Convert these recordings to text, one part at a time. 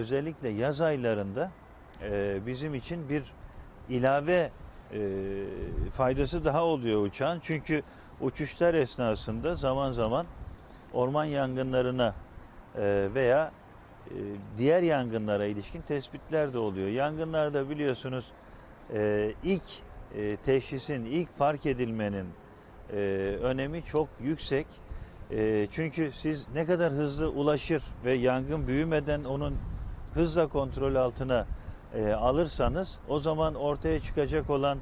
özellikle yaz aylarında e, bizim için bir ilave e, faydası daha oluyor uçağın. Çünkü uçuşlar esnasında zaman zaman orman yangınlarına e, veya e, diğer yangınlara ilişkin tespitler de oluyor. Yangınlarda biliyorsunuz e, ilk e, teşhisin, ilk fark edilmenin e, önemi çok yüksek. E, çünkü siz ne kadar hızlı ulaşır ve yangın büyümeden onun hızla kontrol altına e, alırsanız o zaman ortaya çıkacak olan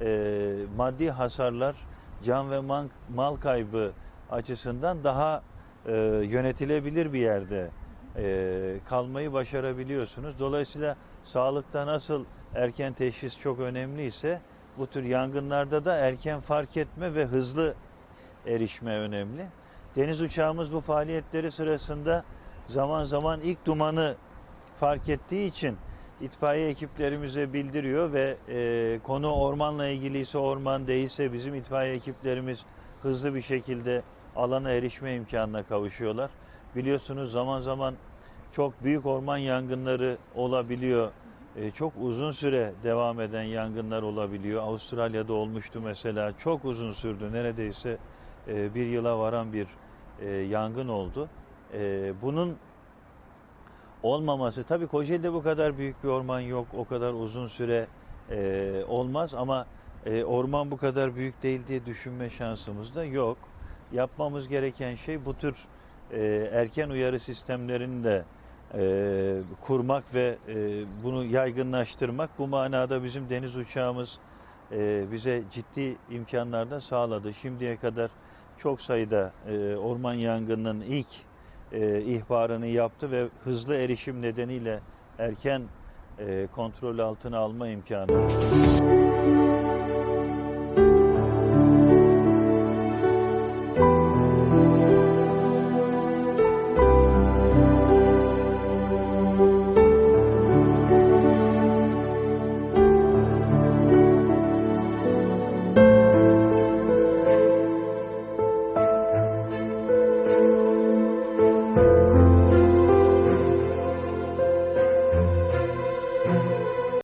e, maddi hasarlar can ve man- mal kaybı açısından daha e, yönetilebilir bir yerde e, kalmayı başarabiliyorsunuz. Dolayısıyla sağlıkta nasıl erken teşhis çok önemliyse bu tür yangınlarda da erken fark etme ve hızlı erişme önemli. Deniz uçağımız bu faaliyetleri sırasında zaman zaman ilk dumanı fark ettiği için itfaiye ekiplerimize bildiriyor ve e, konu ormanla ilgiliyse orman değilse bizim itfaiye ekiplerimiz hızlı bir şekilde alana erişme imkanına kavuşuyorlar. Biliyorsunuz zaman zaman çok büyük orman yangınları olabiliyor. E, çok uzun süre devam eden yangınlar olabiliyor. Avustralya'da olmuştu mesela. Çok uzun sürdü. Neredeyse e, bir yıla varan bir e, yangın oldu. E, bunun olmaması, tabii Kocaeli'de bu kadar büyük bir orman yok. O kadar uzun süre e, olmaz ama e, orman bu kadar büyük değil diye düşünme şansımız da yok. Yapmamız gereken şey bu tür e, erken uyarı sistemlerini de e, kurmak ve e, bunu yaygınlaştırmak. Bu manada bizim deniz uçağımız e, bize ciddi imkanlar da sağladı. Şimdiye kadar çok sayıda e, orman yangınının ilk e, ihbarını yaptı ve hızlı erişim nedeniyle erken e, kontrol altına alma imkanı.